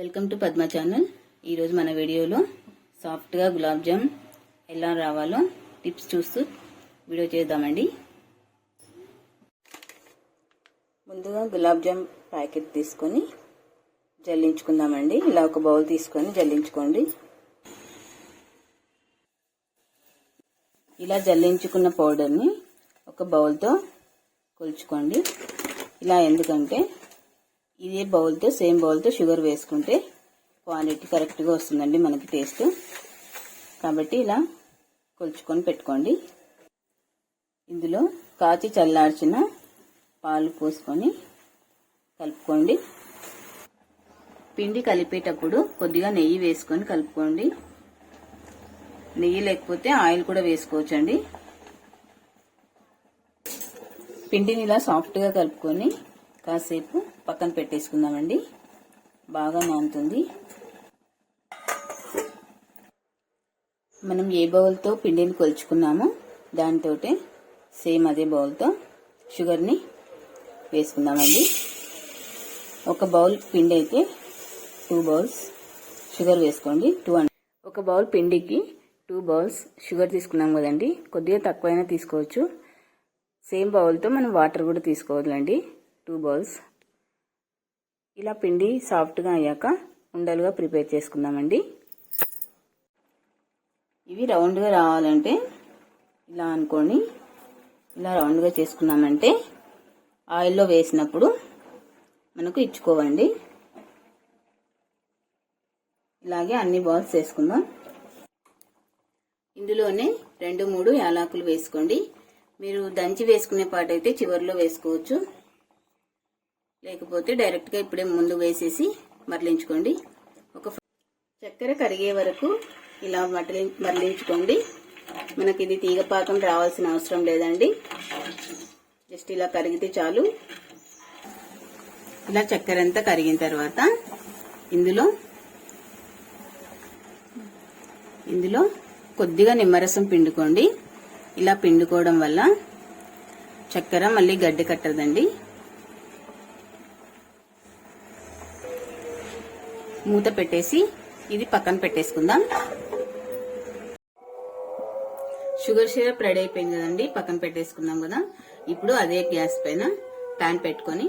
Welcome to Padma channel. ఈరోజు మన వీడియోలో సాఫ్ట్గా గులాబ్ జామ్ ఎలా రావాలో టిప్స్ చూస్తూ వీడియో చేద్దామండి. ముందుగా గులాబ్ జామ్ ప్యాకెట్ తీసుకొని జల్లించుకుందామండి. ఇలా ఒక బౌల్ తీసుకొని జల్లించుకోండి. ఇలా జల్లించుకున్న పౌడర్ని ఒక బౌల్తో కొలుచుకోండి. ఇలా ఎందుకంటే ఇదే బౌల్తో సేమ్ బౌల్తో షుగర్ వేసుకుంటే క్వాంటిటీ కరెక్ట్గా వస్తుందండి మనకి టేస్ట్. కాబట్టి ఇలా కొలుచుకొని పెట్టుకోండి. ఇందులో కాచి చల్లార్చిన పాలు పోసుకొని కలుపుకోండి. పిండి కలిపేటప్పుడు కొద్దిగా నెయ్యి వేసుకొని కలుపుకోండి. నెయ్యి లేకపోతే ఆయిల్ కూడా వేసుకోవచ్చండి. పిండిని ఇలా సాఫ్ట్గా కలుపుకొని కాసేపు పక్కన పెట్టేసుకుందామండి. బాగా మాగుతుంది మనం ఏ బౌల్తో పిండిని కొలుచుకున్నామో దాంతో సేమ్ అదే బౌల్తో షుగర్ని వేసుకుందామండి. ఒక బౌల్ పిండి అయితే టూ బౌల్స్ షుగర్ వేసుకోండి. టూ ఒక బౌల్ పిండికి టూ బౌల్స్ షుగర్ తీసుకున్నాం కదండి. కొద్దిగా తక్కువైనా తీసుకోవచ్చు. సేమ్ బౌల్తో మనం వాటర్ కూడా తీసుకోవాలండి టూ బౌల్స్. ఇలా పిండి సాఫ్ట్గా అయ్యాక ఉండలుగా ప్రిపేర్ చేసుకుందామండి. ఇవి రౌండ్గా రావాలంటే ఇలా అనుకొని ఇలా రౌండ్గా చేసుకున్నామంటే ఆయిల్లో వేసినప్పుడు మనకు ఇచ్చుకోవండి. ఇలాగే అన్ని బాల్స్ వేసుకుందాం. ఇందులోనే రెండు మూడు యాలకులు వేసుకోండి. మీరు దంచి వేసుకునే పాటైతే చివరిలో వేసుకోవచ్చు. లేకపోతే డైరెక్ట్గా ఇప్పుడే ముందు వేసేసి మరలించుకోండి. ఒక చక్కెర కరిగే వరకు ఇలా మరలి మరలించుకోండి. మనకి ఇది తీగపాకం రావాల్సిన అవసరం లేదండి. జస్ట్ ఇలా కరిగితే చాలు. ఇలా చక్కెర అంతా కరిగిన తర్వాత ఇందులో ఇందులో కొద్దిగా నిమ్మరసం పిండుకోండి. ఇలా పిండుకోవడం వల్ల చక్కెర మళ్ళీ గడ్డి కట్టదండి. మూత పెట్టేసి ఇది పక్కన పెట్టేసుకుందాం. షుగర్ షిరప్ రెడీ అయిపోయింది కదండి పక్కన పెట్టేసుకుందాం కదా. ఇప్పుడు అదే గ్యాస్ పైన ప్యాన్ పెట్టుకొని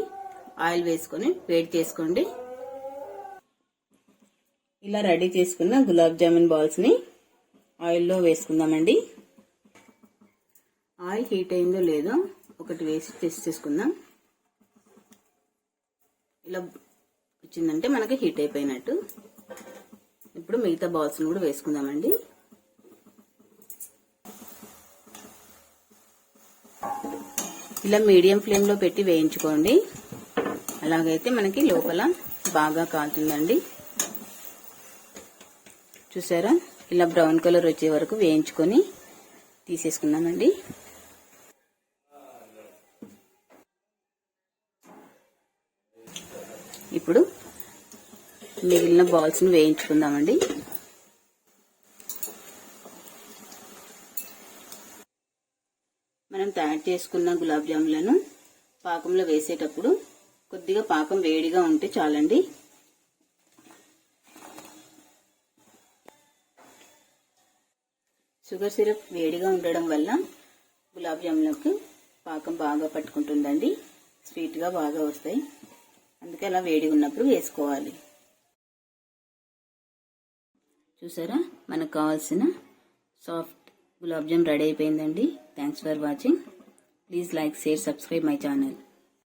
ఆయిల్ వేసుకొని వేడి చేసుకోండి. ఇలా రెడీ చేసుకున్న గులాబ్ జామున్ బాల్స్ని ఆయిల్లో వేసుకుందామండి. ఆయిల్ హీట్ అయిందో లేదో ఒకటి వేసి టెస్ట్ చేసుకుందాం. ఇలా వచ్చిందంటే మనకి హీట్ అయిపోయినట్టు. ఇప్పుడు మిగతా బాల్స్ కూడా వేసుకుందామండి. ఇలా మీడియం ఫ్లేమ్లో పెట్టి వేయించుకోండి. అలాగైతే మనకి లోపల బాగా కాలుతుందండి. చూసారా? ఇలా బ్రౌన్ కలర్ వచ్చే వరకు వేయించుకొని తీసేసుకున్నామండి ఇప్పుడు మిగిలిన బాల్స్ని వేయించుకుందామండి. మనం తయారు చేసుకున్న గులాబ్ జాములను పాకంలో వేసేటప్పుడు కొద్దిగా పాకం వేడిగా ఉంటే చాలండి. షుగర్ సిరప్ వేడిగా ఉండడం వల్ల గులాబ్ జాములకు పాకం బాగా పట్టుకుంటుందండి. స్వీట్గా బాగా వస్తాయి. అందుకే అలా వేడిగా ఉన్నప్పుడు వేసుకోవాలి. చూసారా? మనకు కావాల్సిన సాఫ్ట్ గులాబ్ జామ్ రెడీ అయిపోయిందండి. Thanks for watching please like share subscribe my channel